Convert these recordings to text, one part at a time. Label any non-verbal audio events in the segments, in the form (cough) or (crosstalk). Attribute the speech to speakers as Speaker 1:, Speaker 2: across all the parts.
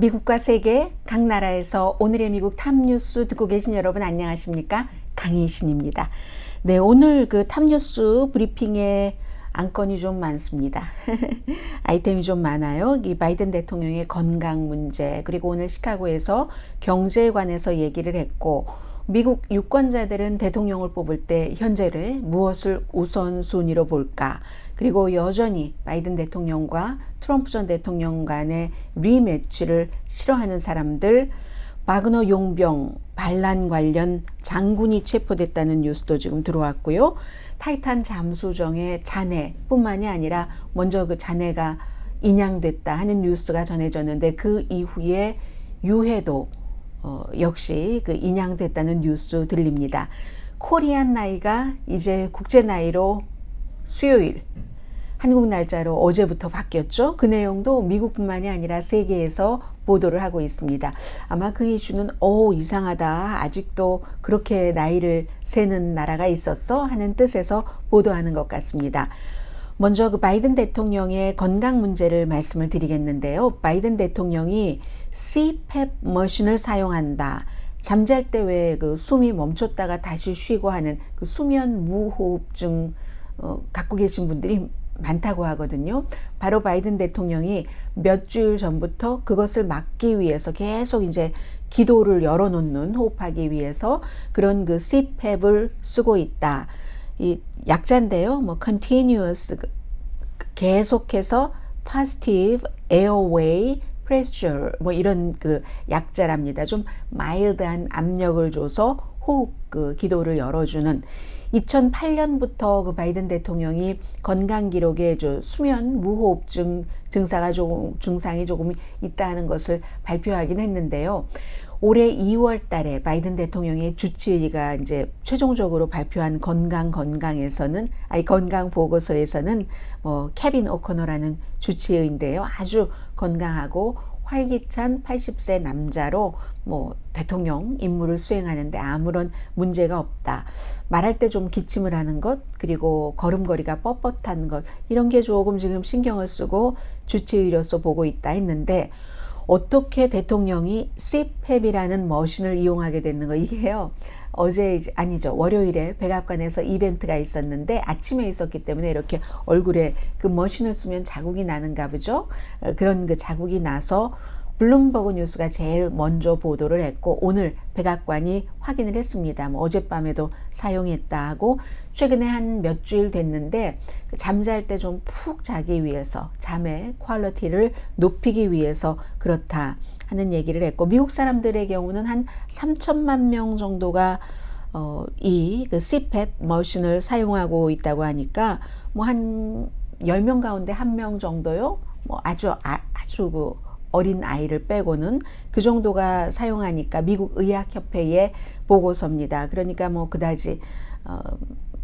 Speaker 1: 미국과 세계 각 나라에서 오늘의 미국 탑뉴스 듣고 계신 여러분 안녕하십니까? 강희신입니다. 네, 오늘 그 탑뉴스 브리핑에 안건이 좀 많습니다. (laughs) 아이템이 좀 많아요. 이 바이든 대통령의 건강 문제, 그리고 오늘 시카고에서 경제에 관해서 얘기를 했고, 미국 유권자들은 대통령을 뽑을 때 현재를 무엇을 우선순위로 볼까? 그리고 여전히 바이든 대통령과 트럼프 전 대통령 간의 리매치를 싫어하는 사람들, 바그너 용병 반란 관련 장군이 체포됐다는 뉴스도 지금 들어왔고요. 타이탄 잠수정의 잔해뿐만이 아니라 먼저 그 잔해가 인양됐다 하는 뉴스가 전해졌는데 그 이후에 유해도 어, 역시 그 인양됐다는 뉴스 들립니다. 코리안 나이가 이제 국제 나이로 수요일 한국 날짜로 어제부터 바뀌었죠. 그 내용도 미국뿐만이 아니라 세계에서 보도를 하고 있습니다. 아마 그 이슈는 오 이상하다. 아직도 그렇게 나이를 세는 나라가 있었어 하는 뜻에서 보도하는 것 같습니다. 먼저 그 바이든 대통령의 건강 문제를 말씀을 드리겠는데요. 바이든 대통령이 CPAP 머신을 사용한다. 잠잘 때 왜 그 숨이 멈췄다가 다시 쉬고 하는 그 수면 무호흡증 어, 갖고 계신 분들이 많다고 하거든요. 바로 바이든 대통령이 몇 주일 전부터 그것을 막기 위해서 계속 이제 기도를 열어놓는 호흡하기 위해서 그런 그 CPAP을 쓰고 있다. 이 약자인데요. 뭐 continuous 그 계속해서 positive airway pressure 뭐 이런 그 약자랍니다. 좀 마일드한 압력을 줘서 호흡 그 기도를 열어주는 2008년부터 그 바이든 대통령이 건강 기록에 저 수면 무호흡증 증상이 조금 있다는 것을 발표하긴 했는데요. 올해 2월 달에 바이든 대통령의 주치의가 이제 최종적으로 발표한 건강 건강에서는 아니 건강 보고서에서는 뭐 케빈 오코너라는 주치의인데요. 아주 건강하고 활기찬 80세 남자로 뭐 대통령 임무를 수행하는데 아무런 문제가 없다. 말할 때 좀 기침을 하는 것, 그리고 걸음걸이가 뻣뻣한 것, 이런 게 조금 지금 신경을 쓰고 주치의로서 보고 있다 했는데, 어떻게 대통령이 CPAP이라는 머신을 이용하게 됐는 거, 이게요. 어제 아니죠 월요일에 백악관에서 이벤트가 있었는데 아침에 있었기 때문에 이렇게 얼굴에 그 머신을 쓰면 자국이 나는가 보죠. 어, 그런 그 자국이 나서 블룸버그 뉴스가 제일 먼저 보도를 했고 오늘 백악관이 확인을 했습니다. 뭐 어젯밤에도 사용했다 하고 최근에 한 몇 주일 됐는데 그 잠잘 때 좀 푹 자기 위해서 잠의 퀄리티를 높이기 위해서 그렇다 하는 얘기를 했고 미국 사람들의 경우는 한 3천만 명 정도가 어, 이그 CPAP 머신을 사용하고 있다고 하니까 뭐 한 10명 가운데 한 명 정도요. 뭐 아주 아, 아주 그 어린 아이를 빼고는 그 정도가 사용하니까 미국 의학협회의 보고서입니다. 그러니까 뭐 그다지 어,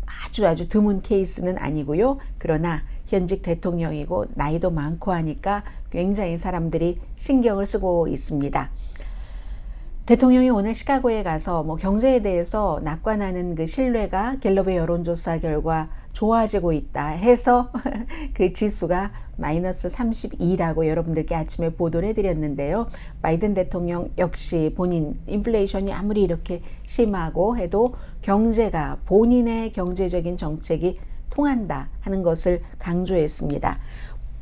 Speaker 1: 아주 아주 드문 케이스는 아니고요. 그러나 현직 대통령이고 나이도 많고 하니까 굉장히 사람들이 신경을 쓰고 있습니다. 대통령이 오늘 시카고에 가서 뭐 경제에 대해서 낙관하는 그 신뢰가 갤럽의 여론조사 결과 좋아지고 있다 해서 (laughs) 그 지수가 마이너스 32라고 여러분들께 아침에 보도를 해드렸는데요. 바이든 대통령 역시 본인 인플레이션이 아무리 이렇게 심하고 해도 경제가 본인의 경제적인 정책이 통한다 하는 것을 강조했습니다.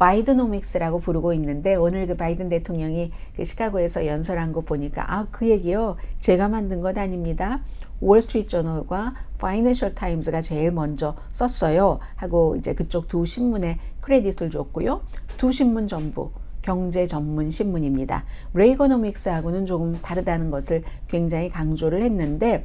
Speaker 1: 바이드노믹스라고 부르고 있는데 오늘 그 바이든 대통령이 그 시카고에서 연설한 거 보니까 아 그 얘기요 제가 만든 것 아닙니다. 월스트리트 저널과 파이낸셜 타임즈가 제일 먼저 썼어요 하고 이제 그쪽 두 신문에 크레딧을 줬고요 두 신문 전부 경제 전문 신문입니다. 레이거노믹스하고는 조금 다르다는 것을 굉장히 강조를 했는데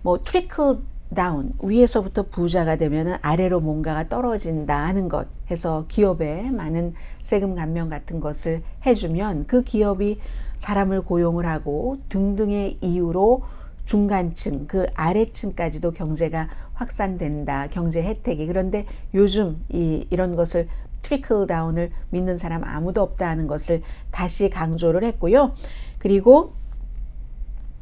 Speaker 1: 뭐 트리클 다운 위에서부터 부자가 되면 아래로 뭔가가 떨어진다 하는 것 해서 기업에 많은 세금 감면 같은 것을 해주면 그 기업이 사람을 고용을 하고 등등의 이유로 중간층 그 아래층까지도 경제가 확산된다 경제 혜택이. 그런데 요즘 이 이런 것을 트리클 다운을 믿는 사람 아무도 없다 하는 것을 다시 강조를 했고요. 그리고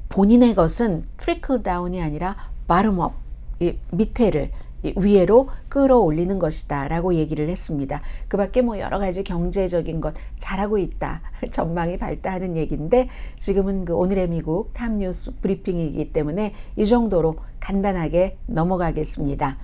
Speaker 1: 본인의 것은 트리클 다운이 아니라 바름업 이 밑에를 위에로 끌어올리는 것이다 라고 얘기를 했습니다. 그 밖에 뭐 여러 가지 경제적인 것 잘하고 있다 (laughs) 전망이 밝다하는 얘기인데 지금은 그 오늘의 미국 탑뉴스 브리핑이기 때문에 이 정도로 간단하게 넘어가겠습니다.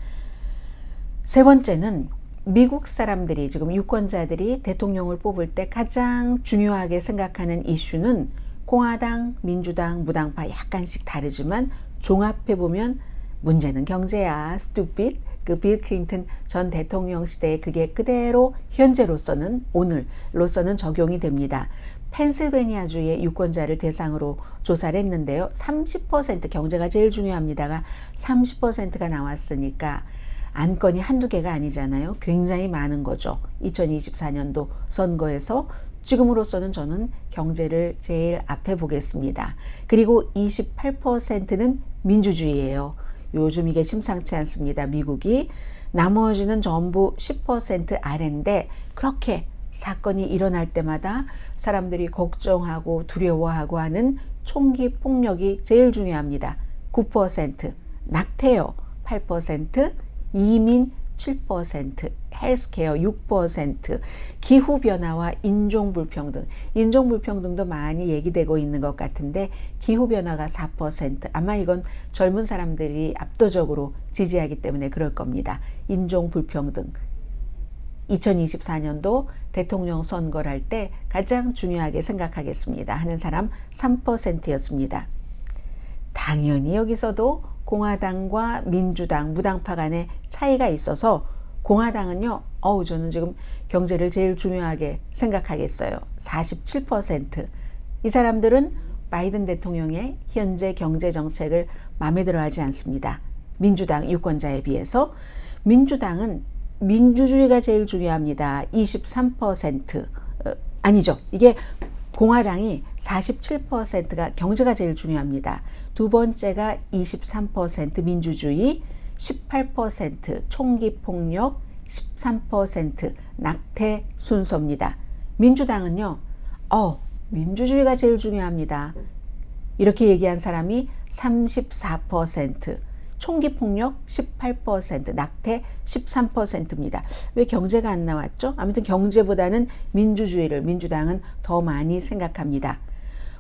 Speaker 1: 세 번째는 미국 사람들이 지금 유권자들이 대통령을 뽑을 때 가장 중요하게 생각하는 이슈는 공화당, 민주당, 무당파 약간씩 다르지만 종합해 보면 문제는 경제야. stupid. 그빌 클린턴 전 대통령 시대에 그게 그대로 현재로서는 오늘로서는 적용이 됩니다. 펜실베니아주의 유권자를 대상으로 조사를 했는데요. 30% 경제가 제일 중요합니다가 30%가 나왔으니까 안건이 한두 개가 아니잖아요. 굉장히 많은 거죠. 2024년도 선거에서 지금으로서는 저는 경제를 제일 앞에 보겠습니다. 그리고 28%는 민주주의예요. 요즘 이게 심상치 않습니다. 미국이 나머지는 전부 10% 아래인데 그렇게 사건이 일어날 때마다 사람들이 걱정하고 두려워하고 하는 총기 폭력이 제일 중요합니다. 9% 낙태요. 8% 이민 7%, 헬스케어 6%, 기후변화와 인종불평등. 인종불평등도 많이 얘기되고 있는 것 같은데, 기후변화가 4%. 아마 이건 젊은 사람들이 압도적으로 지지하기 때문에 그럴 겁니다. 인종불평등. 2024년도 대통령 선거를 할 때 가장 중요하게 생각하겠습니다. 하는 사람 3%였습니다. 당연히 여기서도 공화당과 민주당, 무당파 간의 차이가 있어서 공화당은요, 어우, 저는 지금 경제를 제일 중요하게 생각하겠어요. 47%. 이 사람들은 바이든 대통령의 현재 경제 정책을 마음에 들어 하지 않습니다. 민주당 유권자에 비해서. 민주당은 민주주의가 제일 중요합니다. 23%. 어, 아니죠. 이게 공화당이 47%가 경제가 제일 중요합니다. 두 번째가 23% 민주주의, 18% 총기 폭력, 13% 낙태 순서입니다. 민주당은요, 어, 민주주의가 제일 중요합니다. 이렇게 얘기한 사람이 34%, 총기 폭력 18%, 낙태 13%입니다. 왜 경제가 안 나왔죠? 아무튼 경제보다는 민주주의를 민주당은 더 많이 생각합니다.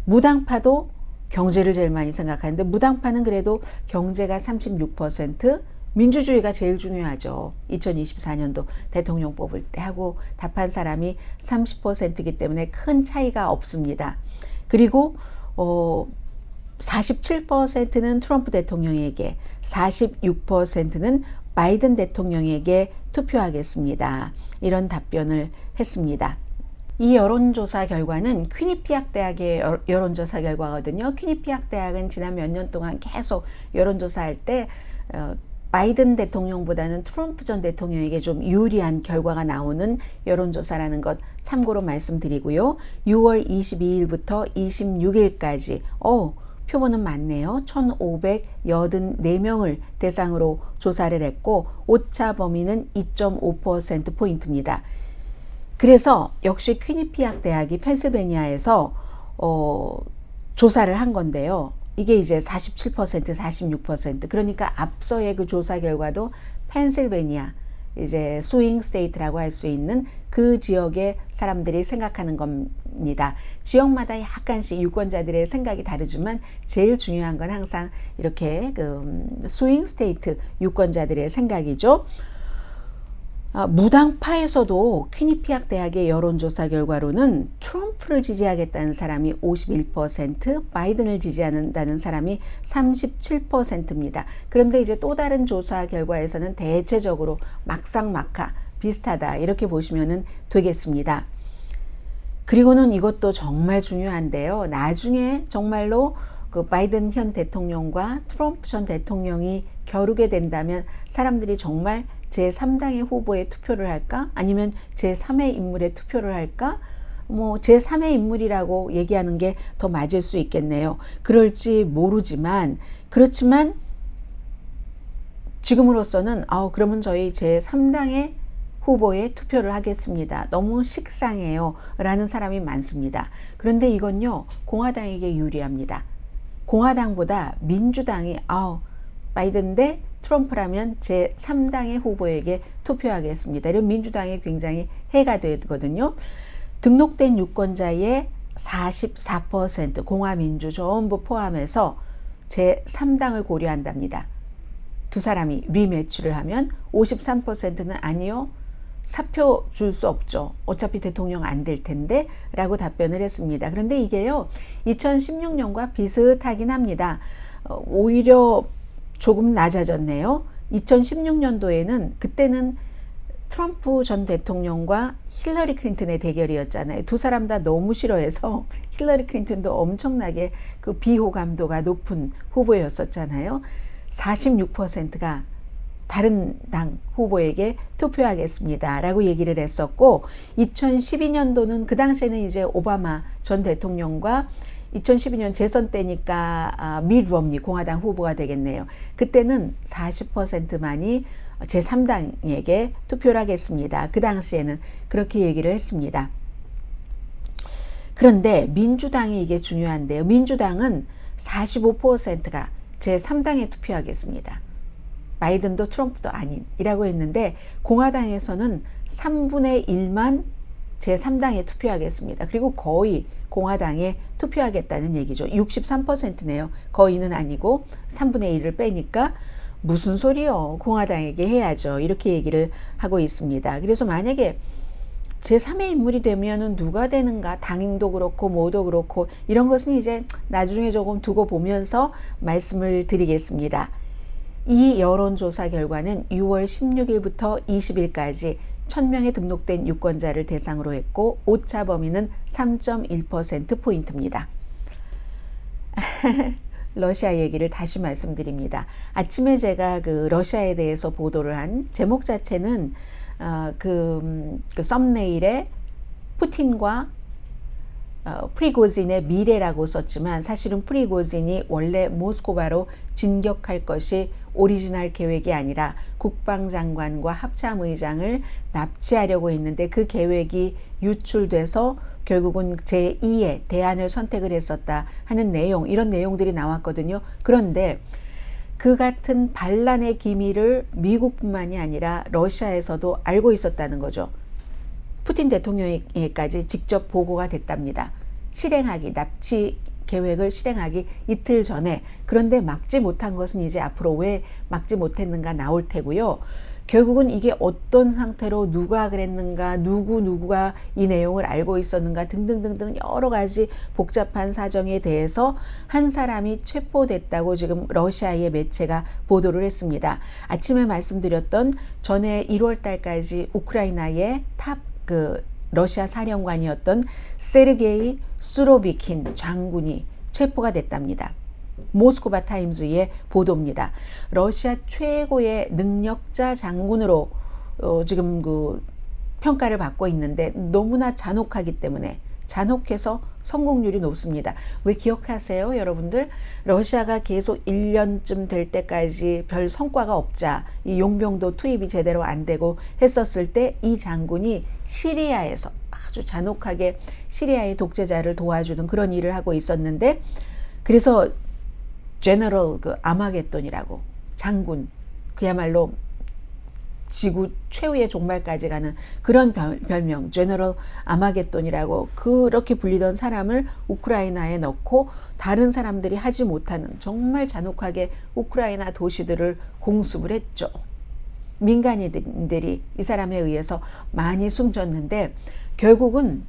Speaker 1: 무당파도 경제를 제일 많이 생각하는데 무당파는 그래도 경제가 36%, 민주주의가 제일 중요하죠. 2024년도 대통령 뽑을 때 하고 답한 사람이 30%이기 때문에 큰 차이가 없습니다. 그리고 어 47%는 트럼프 대통령에게, 46%는 바이든 대통령에게 투표하겠습니다. 이런 답변을 했습니다. 이 여론조사 결과는 퀴니피악 대학의 여론조사 결과거든요. 퀴니피악 대학은 지난 몇 년 동안 계속 여론조사할 때 어, 바이든 대통령보다는 트럼프 전 대통령에게 좀 유리한 결과가 나오는 여론조사라는 것 참고로 말씀드리고요. 6월 22일부터 26일까지, 어, 표본은 많네요. 1,584명을 대상으로 조사를 했고, 오차 범위는 2.5%포인트입니다. 그래서 역시 퀴니피악 대학이 펜실베니아에서 어, 조사를 한 건데요. 이게 이제 47%, 46%. 그러니까 앞서의 그 조사 결과도 펜실베니아, 이제 스윙 스테이트라고 할 수 있는 그 지역의 사람들이 생각하는 겁니다. 지역마다 약간씩 유권자들의 생각이 다르지만 제일 중요한 건 항상 이렇게 그 스윙 스테이트 유권자들의 생각이죠. 아, 무당파에서도 퀴니피악 대학의 여론조사 결과로는 트럼프를 지지하겠다는 사람이 51%, 바이든을 지지한다는 사람이 37%입니다. 그런데 이제 또 다른 조사 결과에서는 대체적으로 막상막하 비슷하다 이렇게 보시면 되겠습니다. 그리고는 이것도 정말 중요한데요. 나중에 정말로 그 바이든 현 대통령과 트럼프 전 대통령이 겨루게 된다면 사람들이 정말 제3당의 후보에 투표를 할까? 아니면 제3의 인물에 투표를 할까? 뭐 제3의 인물이라고 얘기하는 게 더 맞을 수 있겠네요. 그럴지 모르지만 그렇지만 지금으로서는 아 그러면 저희 제3당의 후보에 투표를 하겠습니다. 너무 식상해요. 라는 사람이 많습니다. 그런데 이건요, 공화당에게 유리합니다. 공화당보다 민주당이, 아우, 바이든 대 트럼프라면 제 3당의 후보에게 투표하겠습니다. 이런 민주당에 굉장히 해가 되거든요. 등록된 유권자의 44% 공화민주 전부 포함해서 제 3당을 고려한답니다. 두 사람이 리매치를 하면 53%는 아니요. 사표 줄 수 없죠. 어차피 대통령 안 될 텐데 라고 답변을 했습니다. 그런데 이게요. 2016년과 비슷하긴 합니다. 어, 오히려 조금 낮아졌네요. 2016년도에는 그때는 트럼프 전 대통령과 힐러리 클린턴의 대결이었잖아요. 두 사람 다 너무 싫어해서 (laughs) 힐러리 클린턴도 엄청나게 그 비호감도가 높은 후보였었잖아요. 46%가 다른 당 후보에게 투표하겠습니다. 라고 얘기를 했었고, 2012년도는 그 당시에는 이제 오바마 전 대통령과 2012년 재선 때니까 아, 밋 롬니 공화당 후보가 되겠네요. 그때는 40%만이 제3당에게 투표를 하겠습니다. 그 당시에는 그렇게 얘기를 했습니다. 그런데 민주당이 이게 중요한데요. 민주당은 45%가 제3당에 투표하겠습니다. 바이든도 트럼프도 아닌이라고 했는데 공화당에서는 3분의 1만 제3당에 투표하겠습니다. 그리고 거의 공화당에 투표하겠다는 얘기죠. 63%네요. 거의는 아니고 3분의 1을 빼니까 무슨 소리요? 공화당에게 해야죠. 이렇게 얘기를 하고 있습니다. 그래서 만약에 제3의 인물이 되면은 누가 되는가 당도 그렇고 뭐도 그렇고 이런 것은 이제 나중에 조금 두고 보면서 말씀을 드리겠습니다. 이 여론조사 결과는 6월 16일부터 20일까지 1000명의 등록된 유권자를 대상으로 했고 오차 범위는 3.1%포인트입니다. (laughs) 러시아 얘기를 다시 말씀드립니다. 아침에 제가 그 러시아에 대해서 보도를 한 제목 자체는 어, 그, 그 썸네일에 푸틴과 어, 프리고진의 미래라고 썼지만 사실은 프리고진이 원래 모스코바로 진격할 것이 오리지널 계획이 아니라 국방장관과 합참의장을 납치하려고 했는데 그 계획이 유출돼서 결국은 제2의 대안을 선택을 했었다 하는 내용, 이런 내용들이 나왔거든요. 그런데 그 같은 반란의 기밀을 미국뿐만이 아니라 러시아에서도 알고 있었다는 거죠. 푸틴 대통령에까지 직접 보고가 됐답니다. 실행하기, 납치 계획을 실행하기 이틀 전에 그런데 막지 못한 것은 이제 앞으로 왜 막지 못했는가 나올 테고요. 결국은 이게 어떤 상태로 누가 그랬는가, 누구 누구가 이 내용을 알고 있었는가 등등등등 여러 가지 복잡한 사정에 대해서 한 사람이 체포됐다고 지금 러시아의 매체가 보도를 했습니다. 아침에 말씀드렸던 전에 1월 달까지 우크라이나의 탑그 러시아 사령관이었던 세르게이 수로비킨 장군이 체포가 됐답니다. 모스크바 타임즈의 보도입니다. 러시아 최고의 능력자 장군으로 어, 지금 그 평가를 받고 있는데 너무나 잔혹하기 때문에 잔혹해서 성공률이 높습니다. 왜 기억하세요, 여러분들? 러시아가 계속 1년쯤 될 때까지 별 성과가 없자 이 용병도 투입이 제대로 안 되고 했었을 때 이 장군이 시리아에서 아주 잔혹하게 시리아의 독재자를 도와주는 그런 일을 하고 있었는데 그래서 제너럴 그 아마겟돈이라고 장군 그야말로 지구 최후의 종말까지 가는 그런 별명 제너럴 아마겟돈이라고 그렇게 불리던 사람을 우크라이나에 넣고 다른 사람들이 하지 못하는 정말 잔혹하게 우크라이나 도시들을 공습을 했죠. 민간인들이 이 사람에 의해서 많이 숨졌는데 결국은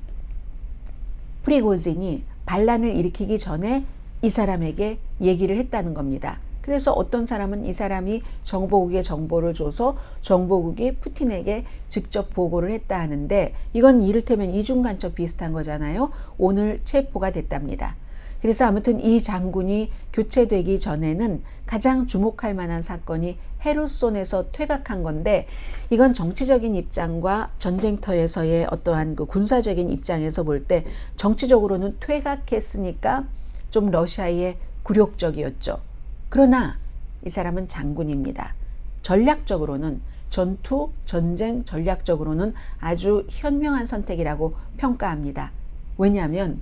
Speaker 1: 프리고진이 반란을 일으키기 전에 이 사람에게 얘기를 했다는 겁니다. 그래서 어떤 사람은 이 사람이 정보국에 정보를 줘서 정보국이 푸틴에게 직접 보고를 했다 하는데 이건 이를테면 이중간첩 비슷한 거잖아요. 오늘 체포가 됐답니다. 그래서 아무튼 이 장군이 교체되기 전에는 가장 주목할 만한 사건이 헤르손에서 퇴각한 건데 이건 정치적인 입장과 전쟁터에서의 어떠한 그 군사적인 입장에서 볼 때 정치적으로는 퇴각했으니까 좀 러시아의 굴욕적이었죠. 그러나 이 사람은 장군입니다. 전략적으로는 전투, 전쟁 전략적으로는 아주 현명한 선택이라고 평가합니다. 왜냐하면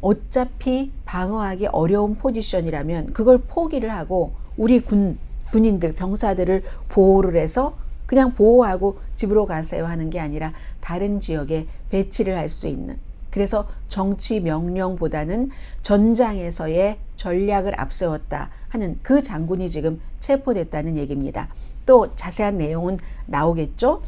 Speaker 1: 어차피 방어하기 어려운 포지션이라면 그걸 포기를 하고 우리 군 군인들, 병사들을 보호를 해서 그냥 보호하고 집으로 가세요 하는 게 아니라 다른 지역에 배치를 할 수 있는 그래서 정치 명령보다는 전장에서의 전략을 앞세웠다 하는 그 장군이 지금 체포됐다는 얘기입니다. 또 자세한 내용은 나오겠죠.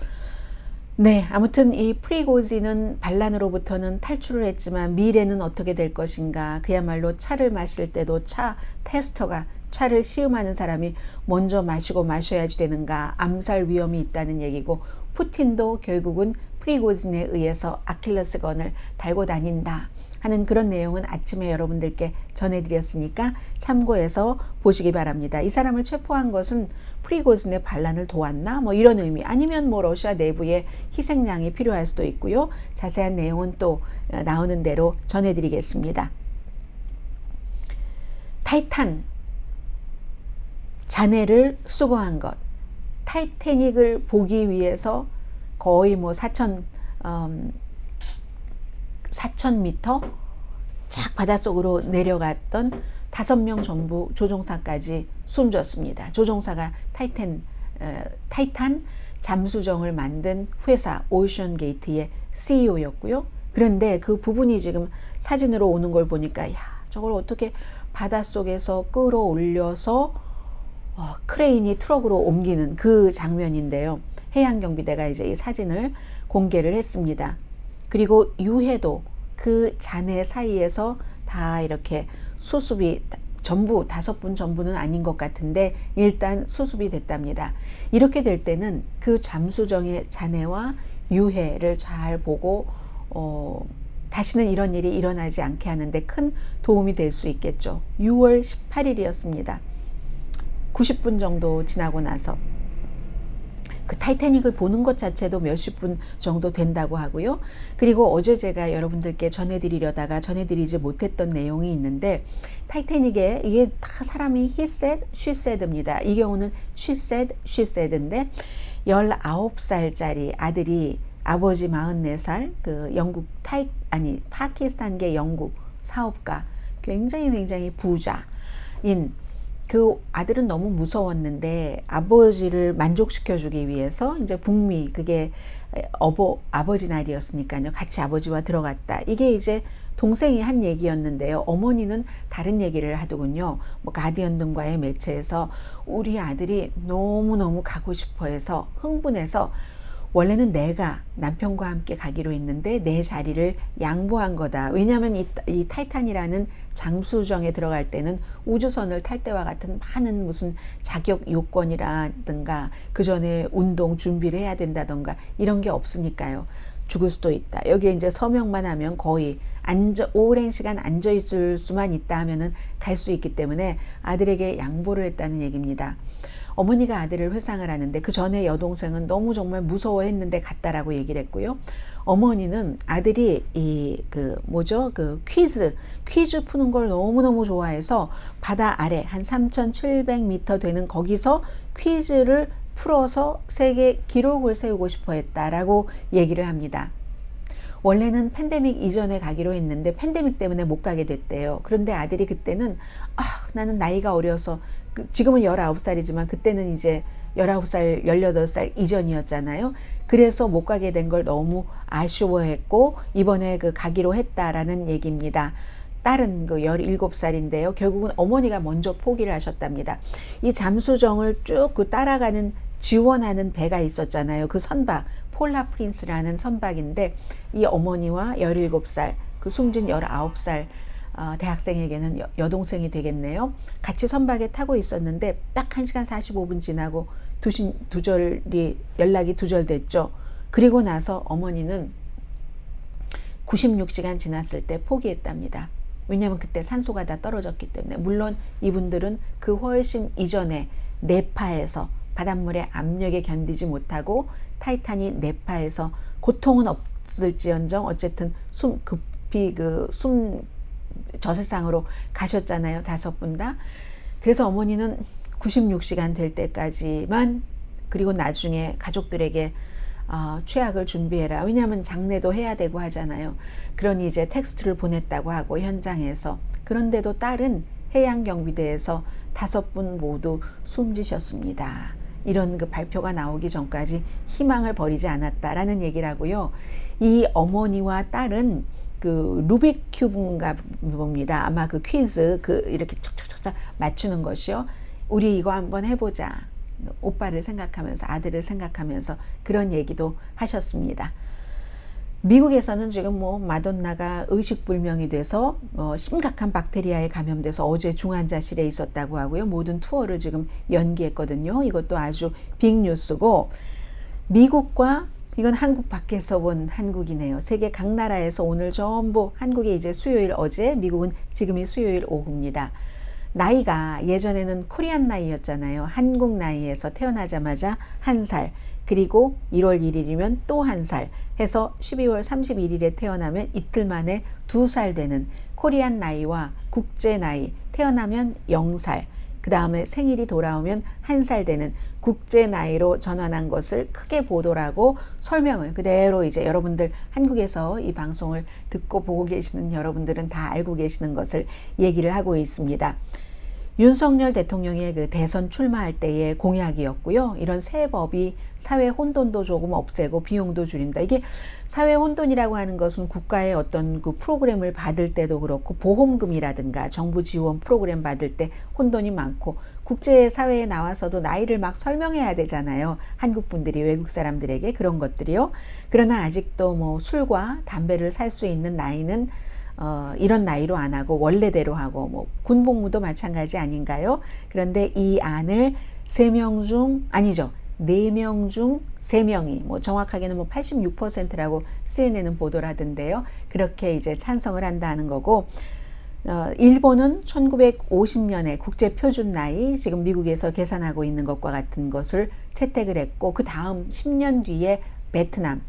Speaker 1: 네, 아무튼 이 프리고지는 반란으로부터는 탈출을 했지만 미래는 어떻게 될 것인가? 그야말로 차를 마실 때도 차 테스터가 차를 시음하는 사람이 먼저 마시고 마셔야지 되는가? 암살 위험이 있다는 얘기고 푸틴도 결국은 프리고진에 의해서 아킬레스건을 달고 다닌다. 하는 그런 내용은 아침에 여러분들께 전해드렸으니까 참고해서 보시기 바랍니다. 이 사람을 체포한 것은 프리고진의 반란을 도왔나? 뭐 이런 의미 아니면 뭐 러시아 내부에 희생양이 필요할 수도 있고요. 자세한 내용은 또 어, 나오는 대로 전해드리겠습니다. 타이탄 잔해를 수거한 것 타이타닉을 보기 위해서 거의 뭐 4천 음, 4천 미터 쫙 바닷속으로 내려갔던 다섯 명 전부 조종사까지 숨졌습니다. 조종사가 타이탄 어, 타이탄 잠수정을 만든 회사 오션 게이트의 CEO였고요. 그런데 그 부분이 지금 사진으로 오는 걸 보니까 야 저걸 어떻게 바닷속에서 끌어올려서 어, 크레인이 트럭으로 옮기는 그 장면인데요. 해양경비대가 이제 이 사진을 공개를 했습니다. 그리고 유해도 그 잔해 사이에서 다 이렇게 수습이 전부 다섯 분 전부는 아닌 것 같은데 일단 수습이 됐답니다. 이렇게 될 때는 그 잠수정의 잔해와 유해를 잘 보고 어, 다시는 이런 일이 일어나지 않게 하는데 큰 도움이 될 수 있겠죠. 6월 18일이었습니다. 90분 정도 지나고 나서 그 타이타닉을 보는 것 자체도 몇십 분 정도 된다고 하고요. 그리고 어제 제가 여러분들께 전해드리려다가 전해드리지 못했던 내용이 있는데 타이타닉에 이게 다 사람이 he said, she said입니다. 이 경우는 she said, she said인데 19살짜리 아들이 아버지 44살 그 영국 타이 아니 파키스탄계 영국 사업가 굉장히 굉장히 부자인 그 아들은 너무 무서웠는데 아버지를 만족시켜주기 위해서 이제 북미 그게 어버 아버지 날이었으니까요. 같이 아버지와 들어갔다. 이게 이제 동생이 한 얘기였는데요. 어머니는 다른 얘기를 하더군요. 뭐 가디언 등과의 매체에서 우리 아들이 너무너무 가고 싶어 해서 흥분해서 원래는 내가 남편과 함께 가기로 했는데 내 자리를 양보한 거다. 왜냐하면 이, 이 타이탄이라는 장수정에 들어갈 때는 우주선을 탈 때와 같은 많은 무슨 자격 요건이라든가 그 전에 운동 준비를 해야 된다던가 이런 게 없으니까요. 죽을 수도 있다. 여기에 이제 서명만 하면 거의 앉아, 오랜 시간 앉아 있을 수만 있다 하면은 갈 수 있기 때문에 아들에게 양보를 했다는 얘기입니다. 어머니가 아들을 회상을 하는데 그 전에 여동생은 너무 정말 무서워했는데 갔다라고 얘기를 했고요. 어머니는 아들이 이 그 뭐죠 그 퀴즈 퀴즈 푸는 걸 너무 너무 좋아해서 바다 아래 한 3,700m 되는 거기서 퀴즈를 풀어서 세계 기록을 세우고 싶어 했다라고 얘기를 합니다. 원래는 팬데믹 이전에 가기로 했는데 팬데믹 때문에 못 가게 됐대요. 그런데 아들이 그때는 아, 나는 나이가 어려서 그 지금은 19살이지만 그때는 이제 19살, 18살 이전이었잖아요. 그래서 못 가게 된 걸 너무 아쉬워했고 이번에 그 가기로 했다라는 얘기입니다. 딸은 그 17살인데요. 결국은 어머니가 먼저 포기를 하셨답니다. 이 잠수정을 쭉 그 따라가는 지원하는 배가 있었잖아요. 그 선박, 폴라 프린스라는 선박인데 이 어머니와 17살, 그 숨진 19살 어, 대학생에게는 여, 여동생이 되겠네요. 같이 선박에 타고 있었는데 딱 1시간 45분 지나고 두신, 두절이 연락이 두절됐죠. 그리고 나서 어머니는 96시간 지났을 때 포기했답니다. 왜냐하면 그때 산소가 다 떨어졌기 때문에 물론 이분들은 그 훨씬 이전에 네파에서 바닷물의 압력에 견디지 못하고 타이탄이 네파에서 고통은 없을지언정 어쨌든 숨 급히 그 숨 저 세상으로 가셨잖아요. 다섯 분 다. 그래서 어머니는 96시간 될 때까지만 그리고 나중에 가족들에게 어, 최악을 준비해라. 왜냐하면 장례도 해야 되고 하잖아요. 그러니 이제 텍스트를 보냈다고 하고 현장에서 그런데도 딸은 해양경비대에서 다섯 분 모두 숨지셨습니다. 이런 그 발표가 나오기 전까지 희망을 버리지 않았다라는 얘기를 하고요. 이 어머니와 딸은 그 루빅 큐브인가 봅니다. 아마 그 퀴즈 그 이렇게 척척척척 맞추는 것이요. 우리 이거 한번 해보자. 오빠를 생각하면서 아들을 생각하면서 그런 얘기도 하셨습니다. 미국에서는 지금 뭐 마돈나가 의식불명이 돼서 어 심각한 박테리아에 감염돼서 어제 중환자실에 있었다고 하고요. 모든 투어를 지금 연기했거든요. 이것도 아주 빅뉴스고 미국과 이건 한국 밖에서 본 한국이네요. 세계 각 나라에서 오늘 전부 한국이 이제 수요일 어제, 미국은 지금이 수요일 오후입니다. 나이가 예전에는 코리안 나이였잖아요. 한국 나이에서 태어나자마자 한 살, 그리고 1월 1일이면 또 한 살 해서 12월 31일에 태어나면 이틀 만에 두 살 되는 코리안 나이와 국제 나이, 태어나면 0살, 그 다음에 생일이 돌아오면 한 살 되는 국제 나이로 전환한 것을 크게 보도라고 설명을 그대로 이제 여러분들 한국에서 이 방송을 듣고 보고 계시는 여러분들은 다 알고 계시는 것을 얘기를 하고 있습니다. 윤석열 대통령의 그 대선 출마할 때의 공약이었고요. 이런 새 법이 사회 혼돈도 조금 없애고 비용도 줄인다. 이게 사회 혼돈이라고 하는 것은 국가의 어떤 그 프로그램을 받을 때도 그렇고 보험금이라든가 정부 지원 프로그램 받을 때 혼돈이 많고 국제 사회에 나와서도 나이를 막 설명해야 되잖아요. 한국 분들이 외국 사람들에게 그런 것들이요. 그러나 아직도 뭐 술과 담배를 살 수 있는 나이는 어, 이런 나이로 안 하고 원래대로 하고 뭐 군복무도 마찬가지 아닌가요? 그런데 이 안을 세 명 중 아니죠. 네 명 중 세명이뭐 정확하게는 뭐 86%라고 CNN은 보도를 하던데요. 그렇게 이제 찬성을 한다는 거고 어, 일본은 1950년에 국제 표준 나이 지금 미국에서 계산하고 있는 것과 같은 것을 채택을 했고 그 다음 10년 뒤에 베트남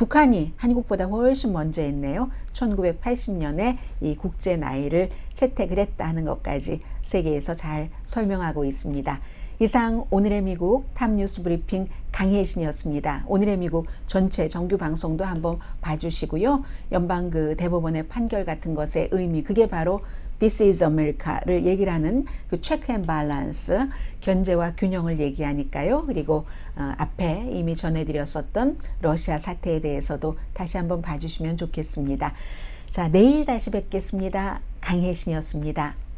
Speaker 1: 북한이 한국보다 훨씬 먼저 했네요. 1980년에 이 국제 나이를 채택을 했다는 것까지 세계에서 잘 설명하고 있습니다. 이상 오늘의 미국 탑뉴스 브리핑 강혜신이었습니다. 오늘의 미국 전체 정규 방송도 한번 봐주시고요. 연방 그 대법원의 판결 같은 것의 의미 그게 바로 This is America를 얘기를 하는 그 체크 앤 밸런스 견제와 균형을 얘기하니까요. 그리고 어, 앞에 이미 전해드렸었던 러시아 사태에 대해서도 다시 한번 봐주시면 좋겠습니다. 자, 내일 다시 뵙겠습니다. 강혜신이었습니다.